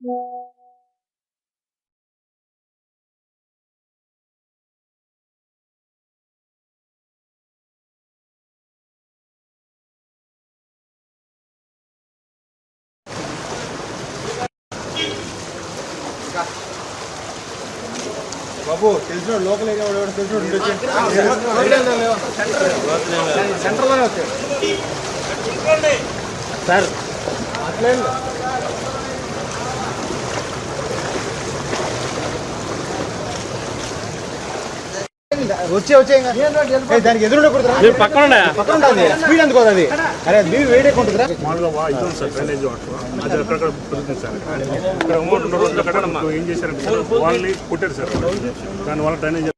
బాబు తెలిసిన local area వాడు తెలిసిన సెంటర్లోనే వచ్చాడు సార్ అట్లే వచ్చే వచ్చే దానికి పక్కన పక్కన ఉంటుంది స్పీడ్ ఎందుకు అది అరే బీవీ వేడే మామూలుగా ఇది ఉంది సార్ డ్రైనేజ్ వాటర్. అది అక్కడక్కడ పెరుగుతుంది సార్. ఇక్కడ రోజులు ఏం చేశారంటే సార్ వాళ్ళని కొట్టారు సార్. దానివల్ల డ్రైనేజ్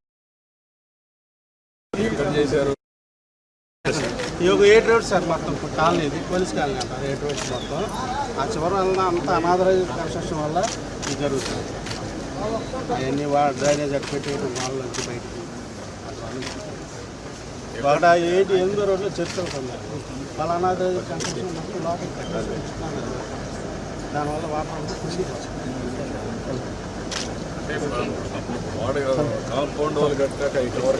ఈ ఒక ఏట్ రోడ్ సార్ మొత్తం కాలనీ ఇది పోలీస్ కాలనీ అంటారు ఏట్ రోడ్స్ మొత్తం. ఆ చివరి వల్ల అంత అనాథరైజ్ కన్స్ట్రక్షన్ వల్ల ఇది జరుగుతుంది. అవన్నీ వా డ్రైనేజ్ అటు పెట్టేయడం వాళ్ళ నుంచి బయటకు. అక్కడ ఏంటి ఎనిమిదో రోడ్లో చర్చ అవుతుంది వాళ్ళ అనాథరైజ్ కన్స్ట్రక్షన్ మొత్తం లోపల పెట్టారు. దానివల్ల వాటర్ అంతా కిందికి వస్తుంది. కాంపౌండ్ వాళ్ళు కట్టాక ఈ కవర్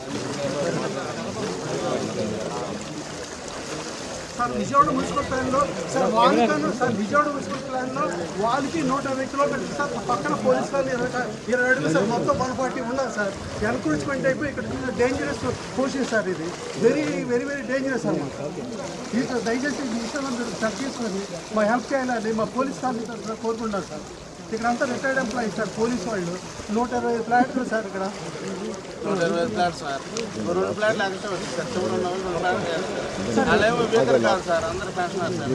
సార్ విజయవాడ మున్సిపల్ ప్లాన్లో సార్ వాళ్ళకను సార్ విజయవాడ మున్సిపల్ ప్లాన్లో వాళ్ళకి నూట యాభై కిలోమీటర్లు సార్ పక్కన పోలీస్ వాళ్ళు ఇరవై ఇరవై అడుగులు సార్ మొత్తం వన్ ఫార్టీ ఉండాలి సార్. ఎన్క్రోచ్మెంట్ అయిపోయి ఇక్కడ డేంజరస్ పొజిషన్ సార్ ఇది. వెరీ వెరీ వెరీ డేంజరస్ అన్నమాట. ఇది దయచేసి ఈ విషయంలో మీరు సర్చ్ తీసుకొని మా హెల్ప్ చేయాలని మా పోలీస్ కాలనీ తరఫున సార్. ఇక్కడ అంతా రిటైర్డ్ ఎంప్లాయీస్ సార్ పోలీస్ వాళ్ళు. నూట ఇరవై ఫ్లాట్లు సార్ ఇక్కడ. నూట ఇరవై ప్లాట్ సార్. రెండు ప్లాట్లు ఎక్స్ట్రా సార్. చివరి ఉన్న రెండు అలాగే కాదు సార్. అందరు పెన్షనర్ సార్.